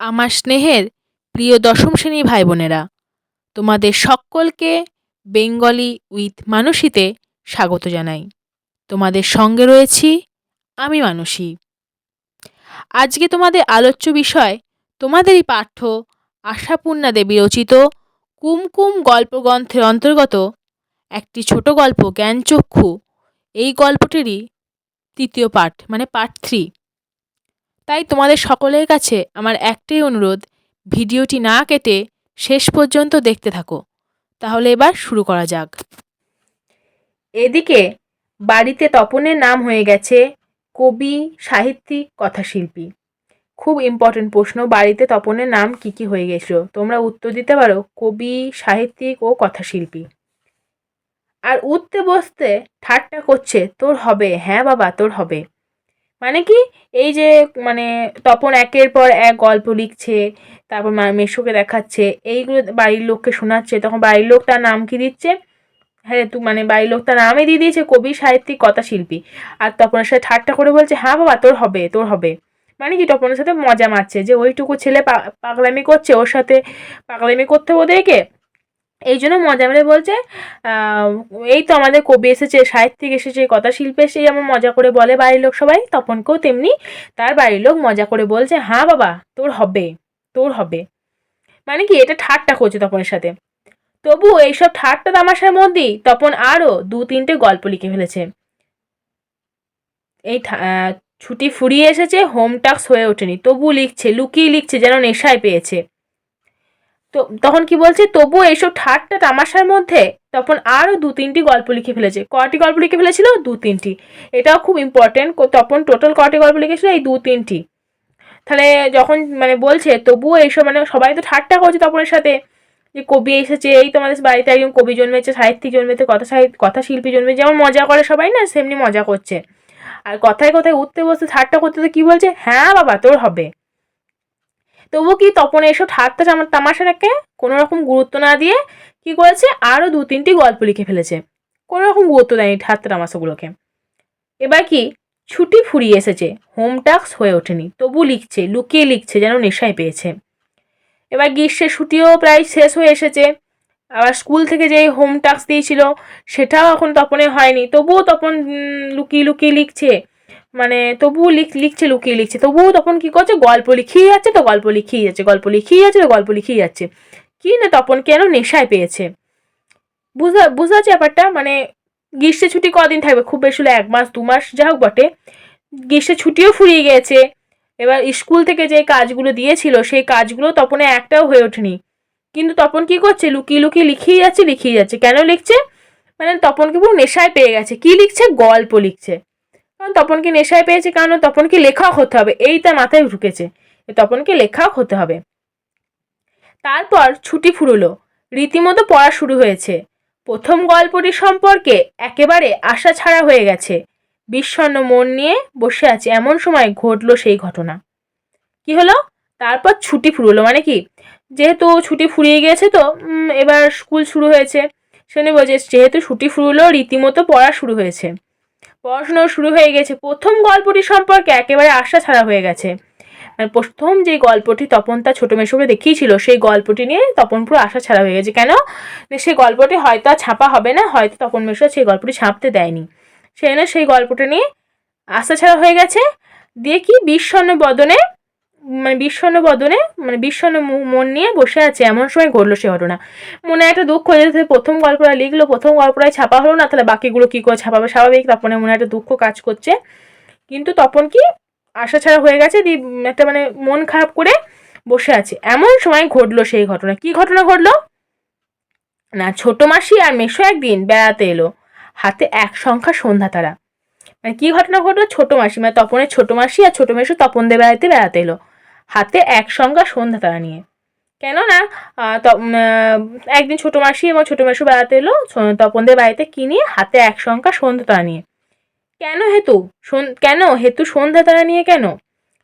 আমার স্নেহের প্রিয় দশম শ্রেণি ভাই বোনেরা তোমাদের সকলকে বেঙ্গলি উইথ মানসীতে স্বাগত জানাই। তোমাদের সঙ্গে রয়েছি আমি মানসী। আজকে তোমাদের আলোচ্য বিষয়, তোমাদেরই পাঠ্য আশাপূর্ণা দেবী রচিত কুমকুম গল্পগ্রন্থের অন্তর্গত একটি ছোট গল্প, জ্ঞানচক্ষু। এই গল্পটিরই তৃতীয় পাঠ মানে পার্ট থ্রি। তাই তোমাদের সকলের কাছে আমার একটাই অনুরোধ, ভিডিওটি না কেটে শেষ পর্যন্ত দেখতে থাকো। তাহলে এবার শুরু করা যাক। এদিকে বাড়িতে তপনের নাম হয়ে গেছে কবি, সাহিত্যিক, কথাশিল্পী। খুব ইম্পর্টেন্ট প্রশ্ন, বাড়িতে তপনের নাম কি কি হয়ে গেছিল? তোমরা উত্তর দিতে পারো, কবি, সাহিত্যিক ও কথাশিল্পী। আর উঠতে বসতে ঠাট্টা করছে, তোর হবে হ্যাঁ বাবা, তোর হবে। মানে কি? এই যে মানে তপন একের পর এক গল্প লিখছে, তারপর মা মেসোকে দেখাচ্ছে, এইগুলো বাড়ির লোককে শোনাচ্ছে, তখন বাড়ির লোক তার নাম কি দিচ্ছে? হ্যাঁ তু মানে বাড়ির লোক তার নামই দিয়ে দিয়েছে, কবি, সাহিত্যিক, কথা শিল্পী। আর তপনের সাথে ঠাট্টা করে বলছে হ্যাঁ বাবা, তোর হবে তোর হবে। মানে কি, তপনের সাথে মজা মারছে যে, ওইটুকু ছেলে পাগলামি করছে, ওর সাথে পাগলামি করতে ওদেরকে? এই জন্য মজা মেরে বলছে এই তো আমাদের কবি এসেছে, সাহিত্যিক এসেছে কথা শিল্পী এসে যেমন মজা করে বলে বাড়ির লোক সবাই, তপনকেও তেমনি তার বাড়ির লোক মজা করে বলছে হ্যাঁ বাবা, তোর হবে তোর হবে। মানে কি, এটা ঠাট্টা করছে তপনের সাথে। তবু এইসব ঠাট্টা তামাশার মধ্যেই তপন আরও দু তিনটে গল্প লিখে ফেলেছে। এই ছুটি ফুরিয়ে এসেছে হোম টাস্ক হয়ে ওঠেনি। তবু লিখছে, লুকিয়ে লিখছে, যেন নেশায় পেয়েছে। তো তখন কি বলছে তবুও এইসব ঠাট্টা তামাশার মধ্যে তখন আরও দু তিনটি গল্প লিখে ফেলেছে। কটি গল্প লিখে ফেলেছিল? দু তিনটি। এটাও খুব ইম্পর্টেন্ট তখন টোটাল কটি গল্প লিখেছিল? এই দু তিনটি। তাহলে যখন মানে বলছে, তবুও এইসব মানে সবাই তো ঠাট্টা করছে তপনের সাথে, যে কবি এসেছে, এই তোমাদের বাড়িতে একজন কবি জন্মেছে, সাহিত্যিক জন্মেছে, কথা সাহিত্য কথা শিল্পী জন্মেছে, যেমন মজা করে সবাই না, সেমনি মজা করছে। আর কথায় কথায় উঠতে বসতে ঠাট্টা করতে তো কী বলছে? হ্যাঁ বাবা, তোর হবে। তবু কি তপন এসব ঠাট্টা তামাশাটাকে কোনো রকম গুরুত্ব না দিয়ে কি করেছে? আরও দু তিনটি গল্প লিখে ফেলেছে। কোনো রকম গুরুত্ব দেয়নি ঠাট্টা তামাশাগুলোকে। এবার কি? ছুটি ফুরিয়ে এসেছে। হোম টাস্ক হয়ে ওঠেনি। তবু লিখছে, লুকিয়ে লিখছে, যেন নেশায় পেয়েছে। এবার গ্রীষ্মের ছুটিও প্রায় শেষ হয়ে এসেছে। আবার স্কুল থেকে যে হোম টাস্ক দিয়েছিল, সেটাও এখন তপনে হয়নি। তবুও তপন লুকিয়ে লুকিয়ে লিখছে। মানে তবুও লিখ লিখছে, লুকিয়ে লিখছে। তবুও তখন কী করছে? গল্প লিখিয়ে যাচ্ছে তো, গল্প লিখিয়ে যাচ্ছে, গল্প লিখিয়ে যাচ্ছে তো, গল্প লিখিয়ে যাচ্ছে। কী না তপন, কেন নেশায় পেয়েছে? বুঝা বুঝা যাচ্ছে ব্যাপারটা মানে গ্রীষ্মের ছুটি কদিন থাকবে, খুব বেশি হলে এক মাস, দু মাস, যা হোক বটে। গ্রীষ্মের ছুটিও ফুরিয়ে গিয়েছে এবার স্কুল থেকে যে কাজগুলো দিয়েছিল, সেই কাজগুলো তপনে একটাও হয়ে ওঠেনি। কিন্তু তপন কি করছে? লুকিয়ে লুকিয়ে লিখিয়ে যাচ্ছে লিখিয়ে যাচ্ছে। কেন লিখছে? মানে তপনকে পুরো নেশায় পেয়ে গেছে। কি লিখছে? গল্প লিখছে। কারণ তপনকে নেশায় পেয়েছে, কারণ তপনকে লেখক হতে হবে। এই তার মাথায় ঢুকেছে তপনকে লেখক হতে হবে। তারপর ছুটি ফুরলো। রীতিমতো পড়া শুরু হয়েছে। প্রথম গল্পটি সম্পর্কে একেবারে আশা ছাড়া হয়ে গেছে। বিষণ্ন মন নিয়ে বসে আছে, এমন সময় ঘটলো সেই ঘটনা। কি হলো? তারপর ছুটি ফুরলো মানে কি? যেহেতু ছুটি ফুরিয়ে গিয়েছে তো এবার স্কুল শুরু হয়েছে। সেখানে বলছে যেহেতু ছুটি ফুরলো, রীতিমতো পড়া শুরু হয়েছে। পড়াশুনো শুরু হয়ে গেছে। প্রথম গল্পটি সম্পর্কে একেবারে আশা ছাড়া হয়ে গেছে। মানে প্রথম যে গল্পটি তপন তার ছোটো মেশোকে দেখিয়েছিল, সেই গল্পটি নিয়ে তপন পুরো আশা ছাড়া হয়ে গেছে। কেন? সেই গল্পটি হয়তো ছাপা হবে না, হয়তো তপন মেশো সেই গল্পটি ছাপতে দেয়নি। সেই জন্য সেই গল্পটি নিয়ে আশা ছাড়া হয়ে গেছে। দিয়ে কি বিষণ্ণ বদনে মানে বিষণ্ণ বদনে মানে বিষণ্ণ মন নিয়ে বসে আছে, এমন সময় ঘটলো সে ঘটনা। মনে একটা দুঃখ হয়ে প্রথম গল্পটা লিখলো, প্রথম গল্পটাই ছাপা হলো না, তাহলে বাকিগুলো কী করে ছাপাবে? স্বাভাবিক তপনে মনে একটা দুঃখ কাজ করছে। কিন্তু তপন কি আশা ছাড়া হয়ে গেছে, দি, একটা মানে মন খারাপ করে বসে আছে। এমন সময় ঘটলো সেই ঘটনা। কি ঘটনা ঘটলো? না, ছোটো মাসি আর মেশো একদিন বেড়াতে এলো, হাতে এক সংখ্যা সন্ধ্যা তারা। মানে কী ঘটনা ঘটলো? ছোটো মাসি মানে তপনের ছোটো মাসি আর ছোটো মেশো তপনদের বেড়াতে বেড়াতে এলো। হাতে এক সংখ্যা সন্ধ্যা তারা নিয়ে। কেননা একদিন ছোটো মাসি এবং ছোটো মেশো বেড়াতে এলো তপনদের বাড়িতে কিনে হাতে এক সংখ্যা সন্ধ্যা তারা নিয়ে। কেন হেতু? কেন? হেতু সন্ধ্যা তারা নিয়ে কেন?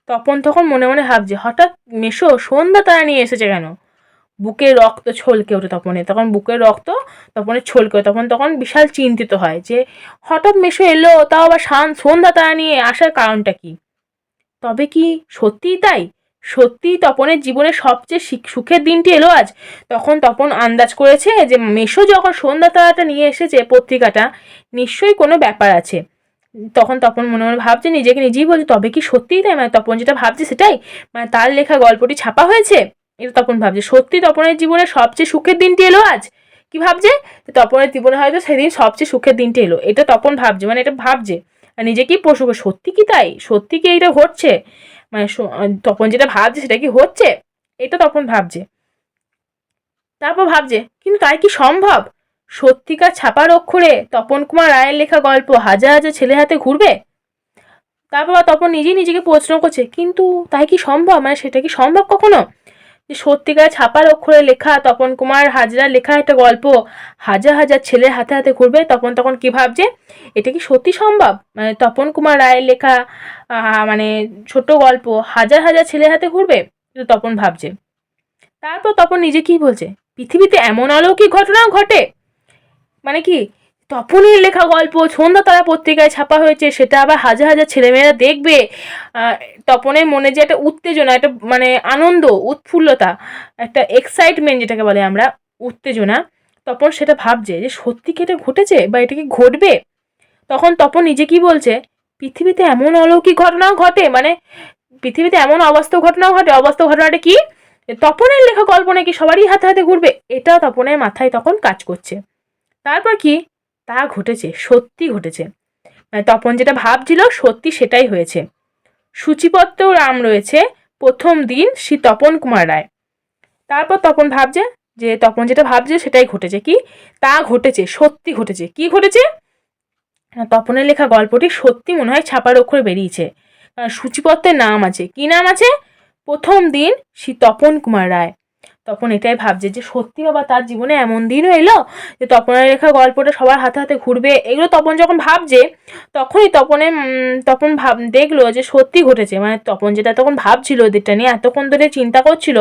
তপন তখন মনে মনে ভাবছে, হঠাৎ মেশো সন্ধ্যা তারা নিয়ে এসেছে কেন? বুকের রক্ত ছলকে ওঠে তপনে তখন বুকের রক্ত তপনের ছলকে তখন তখন বিশাল চিন্তিত হয় যে, হঠাৎ মেশো এলো, তাও আবার সন্ধ্যা তারা নিয়ে আসার কারণটা কি? তবে কি সত্যিই তাই? সত্যি তপনের জীবনে সবচেয়ে সুখের দিনটি এলো আজ? তখন তপন আন্দাজ করেছে যে মেশো যখন সন্ধ্যা তারাটা নিয়ে এসেছে পত্রিকাটা, নিশ্চয়ই কোনো ব্যাপার আছে। তখন তপন মনে মনে ভাবছে, নিজেকে নিজেই বলছে, তবে কি সত্যিই তাই? মানে তপন যেটা ভাবছে সেটাই? মানে তার লেখা গল্পটি ছাপা হয়েছে? এটা তপন ভাবছে সত্যি তপনের জীবনে সবচেয়ে সুখের দিনটি এলো আজ? কি ভাবছে? তপনের জীবনে হয়তো সেদিন সবচেয়ে সুখের দিনটি এলো। এটা তপন ভাবছে মানে এটা ভাবছে। আর নিজেকেই প্রশ্ন সত্যি কি তাই? সত্যি কি এইটা ঘটছে? মানে তপন যেটা ভাবছে সেটা কি হচ্ছে? এটা তপন ভাবছে। তারপর ভাবছে, কিন্তু তাই কি সম্ভব? সত্যিকার ছাপার অক্ষরে তপন কুমার রায়ের লেখা গল্প হাজার হাজার ছেলে হাতে ঘুরবে? তারপর তপন নিজেই নিজেকে প্রশ্ন করছে, কিন্তু তাই কি সম্ভব? মানে সেটা কি সম্ভব কখনো? যে সত্যিকার ছাপার অক্ষরে লেখা, তপন কুমার হাজরার লেখা একটা গল্প। হাজার হাজার ছেলের হাতে হাতে ঘুরবে, তপন তখন কি ভাবছে? এটা কি সত্যি সম্ভব? মানে তপন কুমার রায়ের লেখা মানে ছোট গল্প, হাজার হাজার ছেলের হাতে ঘুরবে? তপন ভাবছে। তারপর তপন নিজে কি বলছে? পৃথিবীতে এমন অলৌকিক ঘটনাও ঘটে? মানে কি? তপনের লেখা গল্প সন্ধ্যা তারা পত্রিকায় ছাপা হয়েছে, সেটা আবার হাজার হাজার ছেলেমেয়েরা দেখবে। তপনের মনে যে একটা উত্তেজনা, একটা মানে আনন্দ, উৎফুল্লতা, একটা এক্সাইটমেন্ট যেটাকে বলে আমরা, উত্তেজনা, তপন সেটা ভাবছে যে সত্যি কি এটা ঘটেছে বা এটা কি ঘটবে? তখন তপন নিজে কি বলছে? পৃথিবীতে এমন অলৌকিক ঘটনাও ঘটে মানে পৃথিবীতে এমন অবাস্তব ঘটনাও ঘটে, অবাস্তব ঘটনাটা কি? তপনের লেখা গল্প নাকি সবারই হাতে হাতে ঘুরবে এটা তপনের মাথায় তখন কাজ করছে। তারপর কি? তা ঘটেছে, সত্যি ঘটেছে। মানে তপন যেটা ভাবছিল, সত্যি সেটাই হয়েছে। সূচিপত্রেও রাম রয়েছে, প্রথম দিন শ্রী তপন কুমার রায়। তারপর তপন ভাবছে যে, তপন যেটা ভাবছে সেটাই ঘটেছে। কি? তা ঘটেছে, সত্যি ঘটেছে। কি ঘটেছে? তপনের লেখা গল্পটি সত্যি মনে হয় ছাপার অক্ষরে বেরিয়েছে। কারণ সূচিপত্রের নাম আছে। কি নাম আছে? প্রথম দিন শ্রী তপন কুমার রায়। তপন এটাই ভাবছে যে, সত্যি বাবা, তার জীবনে এমন দিনও এলো যে, তপনের লেখা গল্পটা সবার হাতে হাতে ঘুরবে? এগুলো তপন যখন ভাবছে, তখনই তপনে তপন ভাব, দেখল যে, সত্যি ঘটেছে। মানে তপন যেটা তখন ভাবছিল ওদেরটা নিয়ে, এতক্ষণ ধরে চিন্তা করছিল,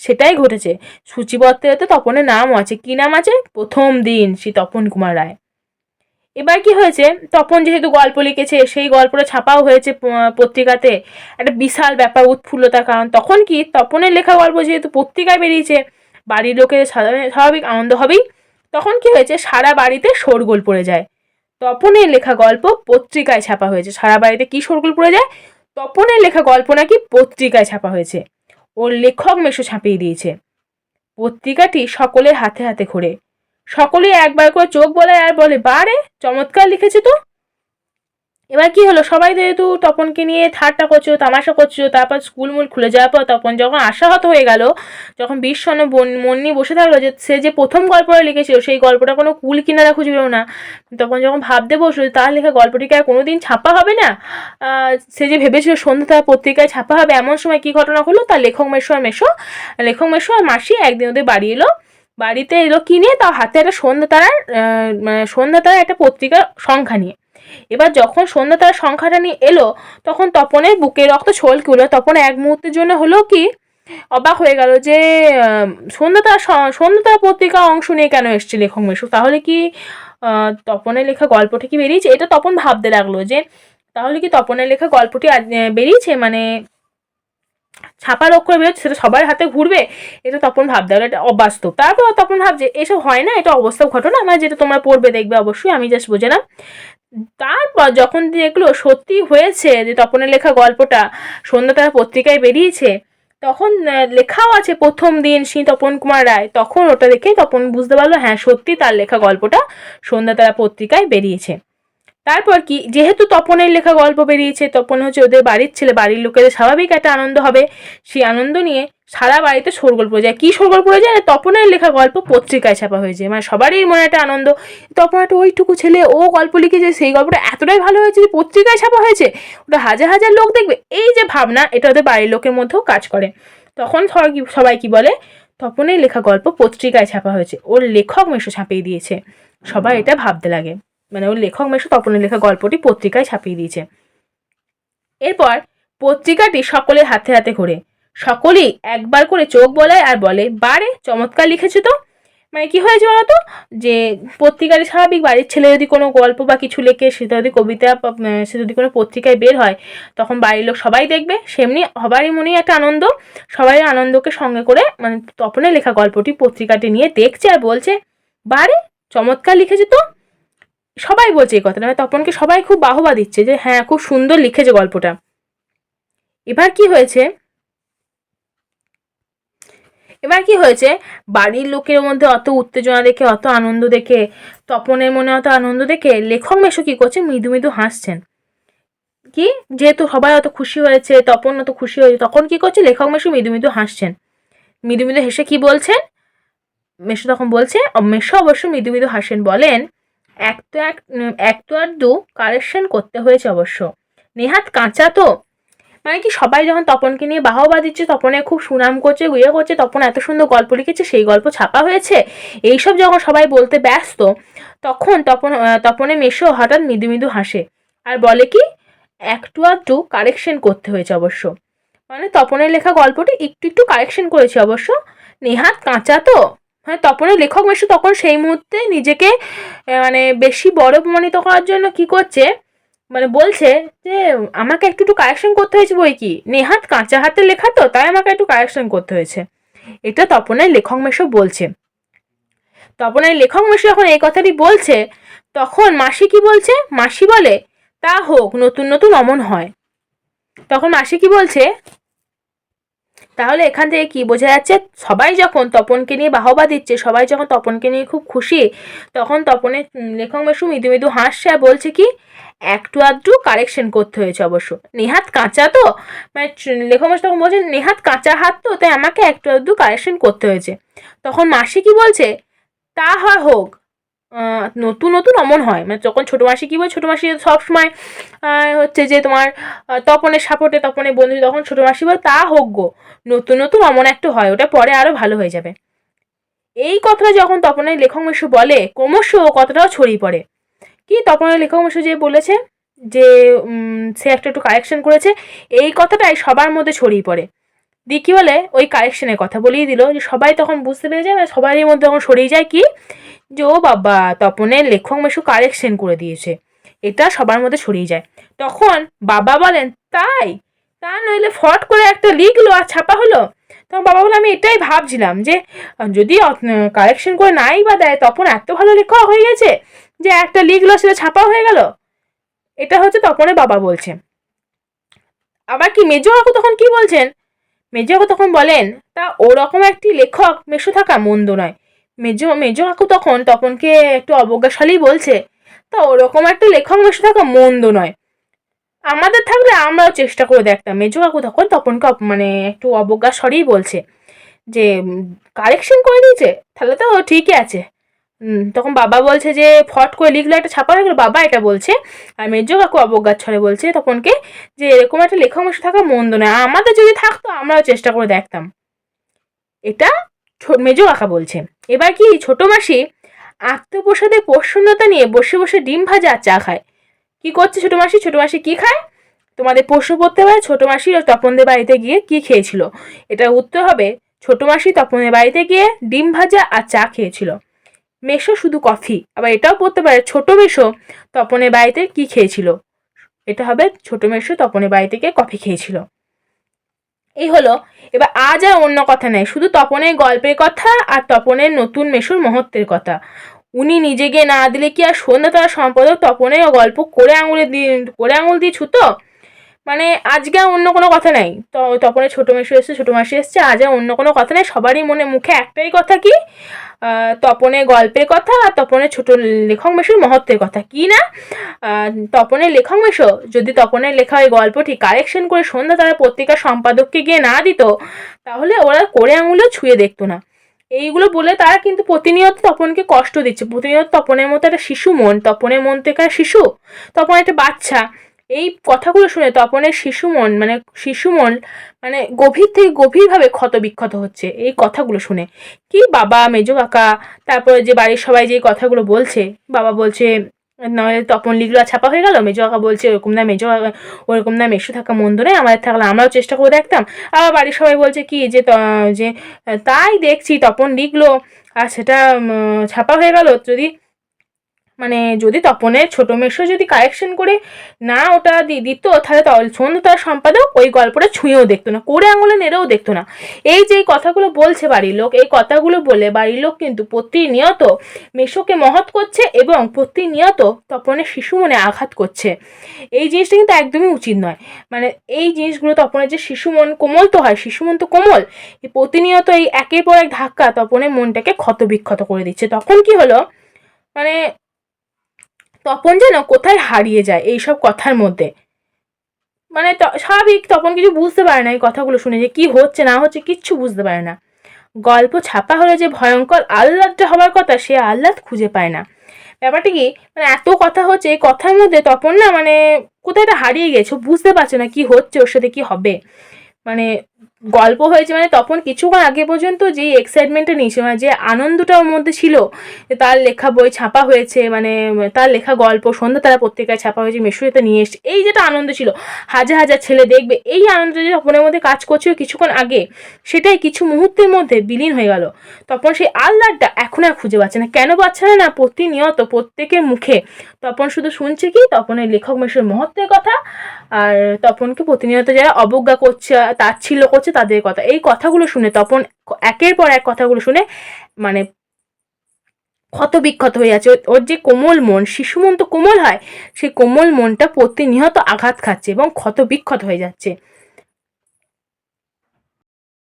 সেটাই ঘটেছে। সূচিপত্রে তো তপনের নামও আছে। কি নাম আছে? প্রথম দিন, শ্রী তপন কুমার রায়। এবার কি হয়েছে? তপন যেহেতু গল্প লিখেছে, সেই গল্পটা ছাপাও হয়েছে পত্রিকাতে। একটা বিশাল ব্যাপার, উৎফুল্লতার কারণ। তখন কি? তপনের লেখা গল্প যেহেতু পত্রিকায় বেরিয়েছে, বাড়ির লোকের স্বাভাবিক আনন্দ হবেই। তখন কি হয়েছে? সারা বাড়িতে শোরগোল পড়ে যায়। তপনের লেখা গল্প পত্রিকায় ছাপা হয়েছে। সারা বাড়িতে কী শোরগোল পড়ে যায়? তপনের লেখা গল্প নাকি পত্রিকায় ছাপা হয়েছে। ওর লেখক মেশো ছাপিয়ে দিয়েছে। পত্রিকাটি সকলের হাতে হাতে ঘোরে। সকলেই একবার করে চোখ বলে আর বলে বারে চমৎকার লিখেছে তো। এবার কি হলো? সবাই যেহেতু তপনকে নিয়ে ঠাট্টা করছ তামাশা করছ তারপর স্কুল মুল খুলে যাওয়ার পর তপন যখন আশাহত হয়ে গেল, যখন বিষণ্ণ বন- মন নিয়ে বসে থাকল যে সে যে প্রথম গল্পটা লিখেছিল, সেই গল্পটা কোনো কুল কিনারা খুঁজে পেল না। তখন যখন ভাবতে বসল তার লেখা গল্পটিকে আর কোনো দিন ছাপা হবে না সে যে ভেবেছিল সন্ধ্যা তার পত্রিকায় ছাপা হবে, এমন সময় কি ঘটনা হলো? তার লেখক মেশো আর মেশো, লেখক মেশো আর মাসি একদিন ওদের বাড়ি এলো। বাড়িতে এলো কিনে তার হাতে একটা সন্ধ্যা তারার মানে সন্ধ্যা তারার একটা পত্রিকার সংখ্যা নিয়ে। এবার যখন সন্ধ্যা তারার সংখ্যাটা নিয়ে এলো তখন তপনের বুকে রক্ত ছলকে উঠল। তপন এক মুহূর্তের জন্য হলো কি অবাক হয়ে গেল যে আহ, সন্ধ্যা তারা সন্ধ্যা তারা পত্রিকা অংশ নিয়ে কেন এসছে লেখক মেশো তাহলে কি তপনের লেখা গল্পটি কি বেরিয়েছে? এটা তপন ভাবতে লাগল যে তাহলে কি তপনের লেখা গল্পটি বেরিয়েছে? মানে ছাপার অক্ষরে বেরোচ্ছে, সেটা সবার হাতে ঘুরবে, এটা তপন ভাবতে গেলো এটা অবাস্তব। তারপর তপন ভাবছে, এসব হয় না, এটা অবাস্তব ঘটনা আমার যেটা তোমরা পড়বে, দেখবে অবশ্যই, আমি জাস্ট বুঝে তারপর যখন দেখল সত্যি হয়েছে যে তপনের লেখা গল্পটা সন্ধ্যা তারা পত্রিকায় বেরিয়েছে, তখন লেখাও আছে প্রথম দিন শ্রী তপন কুমার রায়, তখন ওটা দেখে তপন বুঝতে পারল হ্যাঁ সত্যি তার লেখা গল্পটা সন্ধ্যা তারা পত্রিকায় বেরিয়েছে। তারপর কি? যেহেতু তপনের লেখা গল্প বেরিয়েছে, তপন হচ্ছে ওদের বাড়ির ছেলে, বাড়ির লোকেদের স্বাভাবিক একটা আনন্দ হবে। সেই আনন্দ নিয়ে সারা বাড়িতে শোরগোল পড়ে যায়। কী শোরগোল পড়ে যায়? তপনের লেখা গল্প পত্রিকায় ছাপা হয়েছে। মানে সবারই মনে একটা আনন্দ। তপন একটা ওইটুকু ছেলে, ও গল্প লিখেছে, সেই গল্পটা এতটাই ভালো হয়েছে যে পত্রিকায় ছাপা হয়েছে। ওটা হাজার হাজার লোক দেখবে। এই যে ভাবনা, এটা ওদের বাড়ির লোকের মধ্যেও কাজ করে। তখন সবাই কি বলে? তপনের লেখা গল্প পত্রিকায় ছাপা হয়েছে। ওর লেখক মেশো ছাপিয়ে দিয়েছে। সবাই এটা ভাবতে লাগে। মানে ওর লেখক মেশো তপনের লেখা গল্পটি পত্রিকায় ছাপিয়ে দিয়েছে। এরপর পত্রিকাটি সকলের হাতে হাতে ঘোরে। সকলেই একবার করে চোখ বলায় আর বলে, বারে, চমৎকার লিখেছে তো। মানে কি হয়েছে বলতো যে পত্রিকারে স্বাভাবিক, বাড়ির ছেলে যদি কোনো গল্প বা কিছু লেখে সেটা যদি কবিতা, সে যদি কোনো পত্রিকায় বের হয়, তখন বাড়ির লোক সবাই দেখবে। সেমনি সবারই মনেই একটা আনন্দ। সবাই আনন্দকে সঙ্গে করে মানে তপনের লেখা গল্পটি পত্রিকাটি নিয়ে দেখছে আর বলছে, বারে, চমৎকার লিখেছে তো? সবাই বলছে এই কথাটা। মানে তপনকে সবাই খুব বাহবা দিচ্ছে যে হ্যাঁ খুব সুন্দর লিখেছে গল্পটা। এবার কি হয়েছে? এবার কি হয়েছে? বাড়ির লোকের মধ্যে অত উত্তেজনা দেখে, অত আনন্দ দেখে, তপনের মনে অত আনন্দ দেখে লেখক মেশো কি করছে? মৃদু মৃদু হাসছেন। কি? যেহেতু সবাই অত খুশি হয়েছে, তপন অত খুশি হয়েছে, তখন কি করছে? লেখক মেশো মৃদু মৃদু হাসছেন। মৃদু মৃদু হেসে কি বলছেন? মেশো তখন বলছে মেশো অবশ্য মৃদু মৃদু হাসেন। বলেন এক তো এক এক তো আর দু কারেকশন করতে হয়েছে অবশ্য। নেহাত কাঁচা তো? মানে কি সবাই যখন তপনকে নিয়ে বাহবা দিচ্ছে, তপনে খুব সুনাম করছে ইয়ে করছে, তপন এত সুন্দর গল্প লিখেছে, সেই গল্প ছাপা হয়েছে? এইসব যখন সবাই বলতে ব্যস্ত, তখন তপন তপনে মেশো হঠাৎ মৃদু মৃদু হাসে। আর বলে কি একটু আধটু কারেকশন করতে হয়েছে অবশ্য। মানে তপনের লেখা গল্পটি একটু একটু কারেকশন করেছে অবশ্য। নেহাত কাঁচা তো? মানে তপনের লেখক মেশো তখন সেই মুহূর্তে নিজেকে মানে বেশি বড় প্রমাণিত করার জন্য কি করছে মানে বলছে যে, আমাকে একটু একটু কারেকশন করতে হয়েছে বই কি? নেহাত কাঁচা হাতে লেখা তো, তাই আমাকে একটু কারেকশন করতে হয়েছে। এটা তপনের লেখক মেশো বলছে। তপনের লেখক মেশো যখন এই কথাটি বলছে, তখন মাসি কি বলছে? মাসি বলে, তা হোক, নতুন নতুন অমন হয়। তখন মাসি কি বলছে? তাহলে এখান থেকে কি বোঝা যাচ্ছে? সবাই যখন তপনকে নিয়ে বাহবা দিচ্ছে, সবাই যখন তপনকে নিয়ে খুব খুশি, তখন তপনের লেখক মেশু মৃদু মৃদু হাসছে আর বলছে কি, একটু আধটু কারেকশন করতে হয়েছে অবশ্য। নেহাত কাঁচা তো? মানে লেখক মেশু তখন বলছে, নেহাত কাঁচা হাত তো, তাই আমাকে একটু আধটু কারেকশন করতে হয়েছে। তখন মাসি কি বলছে, তা হয় হোক নতুন নতুন অমন হয়। মানে যখন ছোটো মাসি কী বলে, ছোটো মাসি সবসময় হচ্ছে যে তোমার তপনের সাপোর্টে, তপনের বন্ধু তখন ছোটো মাসি বলে, তা হোক গো, নতুন নতুন অমন একটা হয়, ওটা পরে আরও ভালো হয়ে যাবে। এই কথাটা যখন তপনের লেখক মেশো বলে, ক্রমশ কথাটাও ছড়িয়ে পড়ে। কি তপনের লেখক মেশো যে বলেছে, যে সে একটা একটু কারেকশন করেছে, এই কথাটাই সবার মধ্যে ছড়িয়ে পড়ে। দিয়ে কী বলে, ওই কারেকশনের কথা বলেই দিল, যে সবাই তখন বুঝতে পেরে যায় মানে সবারই মধ্যে তখন সরিয়ে যায় কি যে, ও বাবা, তপনের লেখক মেশু কারেকশন করে দিয়েছে। এটা সবার মধ্যে ছড়িয়ে যায়। তখন বাবা বলেন, তাই? তা নইলে ফট করে একটা লিখলো আর ছাপা হলো? তখন বাবা বলে, আমি এটাই ভাবছিলাম যে, যদি কারেকশন করে নাই বা দেয় তখন এত ভালো লেখা হয়ে গেছে যে, একটা লিখলো, সেটা ছাপা হয়ে গেল? এটা হচ্ছে তপনের বাবা বলছে। আবার কি, মেজো কাকু তখন কি বলছেন? মেজো কাকু তখন বলেন, তা ওরকম একটি লেখক মেশো থাকা মন্দ নয়। মেজো মেজো কাকু তখন তপনকে একটু অবজ্ঞাশালী বলছে, তা ওরকম একটা লেখক মেশো থাকা মন্দ নয়। আমাদের থাকলে আমরাও চেষ্টা করে দেখতাম। মেজো কাকু তখন তপনকে মানে একটু অবজ্ঞা স্বরেই বলছে যে, কারেকশন করে দিয়েছে? তাহলে তো ঠিকই আছে। তখন বাবা বলছে যে, ফট করে লিখলে একটা ছাপা হয়ে বাবা এটা বলছে, আর মেজো কাকু অবজ্ঞার ছড়ে বলছে তপনকে যে, এরকম একটা লেখক মেশো থাকা মন্দ নয়। আমাদের যদি থাকতো, আমরাও চেষ্টা করে দেখতাম। এটা মেজো কাকা বলছে। এবার কি ছোট মাসি আত্মপ্রসাদে প্রসন্নতা নিয়ে বসে বসে ডিম ভাজা আর চা খায়? কি করছে ছোট মাসি? ছোট মাসি কি খায়? তোমাদের প্রশ্ন পড়তে পারে ছোট মাসি ও তপনদের বাড়িতে গিয়ে কি খেয়েছিল? এটা উত্তর হবে, ছোট মাসি তপনের বাড়িতে গিয়ে ডিম ভাজা আর চা খেয়েছিল। মেশো শুধু কফি, আবার এটাও পড়তে পারে, ছোট মেশো তপনের বাড়িতে কি খেয়েছিল? এটা হবে, ছোট মেশো তপনের বাড়িতে গিয়ে কফি খেয়েছিল। এই হলো। এবার আজ আর অন্য কথা নেই, শুধু তপনের গল্পের কথা আর তপনের নতুন মেশুর মহত্বের কথা। উনি নিজেকে না দিলে কি আর সন্ধ্যা সন্ধ্যাতারা সম্পাদক তপনের গল্প করে আঙুলে দিয়ে করে আঙুল দিয়ে ছুতো? মানে আজকে অন্য কোনো কথা নেই। তো তপনের ছোটো মেশো এসছে ছোটো মাসি এসছে আজ অন্য কোনো কথা নেই। সবারই মনে মুখে একটাই কথা কি? আহ, তপনের গল্পের কথা আর তপনের ছোট লেখক মেশোর মহত্বের কথা। কি না? তপনের লেখক মেশো যদি তপনের লেখা ওই গল্পটি কারেকশন করে সন্ধ্যা তারা পত্রিকার সম্পাদককে গিয়ে না দিত তাহলে ওরা করে আঙুলেও ছুঁয়ে দেখতো না। এইগুলো বলে তারা কিন্তু প্রতিনিয়ত তপনকে কষ্ট দিচ্ছে। প্রতিনিয়ত তপনের মতো একটা শিশু মন তপনের মন থেকে একটা শিশু তপন একটা বাচ্চা। এই কথাগুলো শুনে তপনের শিশু মন মানে শিশু মন মানে গভীর থেকে গভীরভাবে ক্ষত বিক্ষত হচ্ছে এই কথাগুলো শুনে। কি বাবা, মেজো কাকা, তারপরে যে বাড়ির সবাই যে কথাগুলো বলছে, বাবা বলছে, নয়, তপন আর ছাপা হয়ে গেল? মেজো কাকা বলছে, ওরকম না, মেজো ওরকম না মেশো থাকা মন্দ নয় আমাদের থাকলে আমরাও চেষ্টা করে দেখতাম। আবার বাড়ির সবাই বলছে, কি যে যে, তাই দেখছি তপন লিখলো, আর সেটা ছাপা হয়ে গেল। যদি মানে যদি তপনের ছোটো মেশো যদি কারেকশন করে না ওটা দিত, তাহলে তল সন্ধ্যা তার সম্পাদক, ওই গল্পটা ছুঁয়েও দেখতো না করে আঙুলে নেড়েও দেখতো না। এই যে কথাগুলো বলছে বাড়ির লোক, এই কথাগুলো বলে বাড়ির লোক কিন্তু প্রতিনিয়ত মেশোকে মহৎ করছে এবং প্রতিনিয়ত তপনের শিশু মনে আঘাত করছে। এই জিনিসটা কিন্তু একদমই উচিত নয়। মানে এই জিনিসগুলো তপনের যে শিশু মন কোমল তো হয়, শিশু মন তো কোমল প্রতিনিয়ত এই একের পর এক ধাক্কা তপনের মনটাকে ক্ষত বিক্ষত করে দিচ্ছে। তখন কি হলো? মানে তপন যেন কোথায় হারিয়ে যায় এইসব কথার মধ্যে। মানে স্বাভাবিক তপন কিছু বুঝতে পারে না এই কথাগুলো শুনে যে কি হচ্ছে, না হচ্ছে কিচ্ছু বুঝতে পারে না। গল্প ছাপা হলে যে ভয়ঙ্কর আহ্লাদটা হওয়ার কথা, সে আহ্লাদ খুঁজে পায় না। ব্যাপারটা কি মানে এত কথা হচ্ছে, এই কথার মধ্যে তপন না মানে কোথায় হারিয়ে গেছে বুঝতে পারছে না কি হচ্ছে, ওর সাথে কি হবে। মানে গল্প হয়েছে মানে তখন কিছুক্ষণ আগে পর্যন্ত যেই এক্সাইটমেন্টটা নিয়েছে মানে যে আনন্দটা ওর মধ্যে ছিল, যে তার লেখা বই ছাপা হয়েছে মানে তার লেখা গল্প, সন্ধ্যা তারা পত্রিকায় ছাপা হয়েছে মেশুরিতে নিয়ে এসছে, এই যেটা আনন্দ ছিল, হাজার হাজার ছেলে দেখবে, এই আনন্দটা যে তপনের মধ্যে কাজ করছিল কিছুক্ষণ আগে, সেটাই কিছু মুহূর্তের মধ্যে বিলীন হয়ে গেল, তখন সেই আহ্লাদটা এখন আর খুঁজে পাচ্ছে না, কেন পাচ্ছে না প্রতিনিয়ত প্রত্যেকের মুখে, তপন শুধু শুনছে কি, তপনের লেখক মেশুর মহত্বের কথা, আর তপনকে প্রতিনিয়ত যারা অবজ্ঞা করছে, তাচ্ছিল্য করছে তাদের কথা। এই কথাগুলো শুনে তপন একের পর এক কথাগুলো শুনে মানে ক্ষত বিক্ষত হয়ে যাচ্ছে। ওর- যে কোমল মন, শিশু মন তো কোমল হয়, সেই কোমল মনটা প্রতিনিয়ত আঘাত খাচ্ছে এবং ক্ষত বিক্ষত হয়ে যাচ্ছে।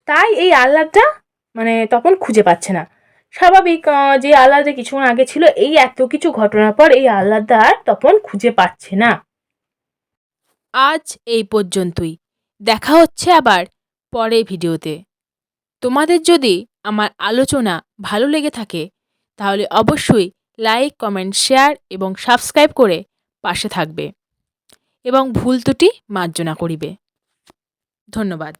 তাই এই আহ্লাদটা মানে তখন খুঁজে পাচ্ছে না। স্বাভাবিক যে আহ্লাদে কিছুক্ষণ আগে ছিল, এই এত কিছু ঘটনার পর এই আহ্লাদটা আর তখন খুঁজে পাচ্ছে না। আজ এই পর্যন্তই। দেখা হচ্ছে আবার। পরের ভিডিওতে। তোমাদের যদি আমার আলোচনা ভালো লেগে থাকে, তাহলে অবশ্যই লাইক, কমেন্ট, শেয়ার এবং সাবস্ক্রাইব করে পাশে থাকবে এবং ভুল ত্রুটি মার্জনা করিবে। ধন্যবাদ।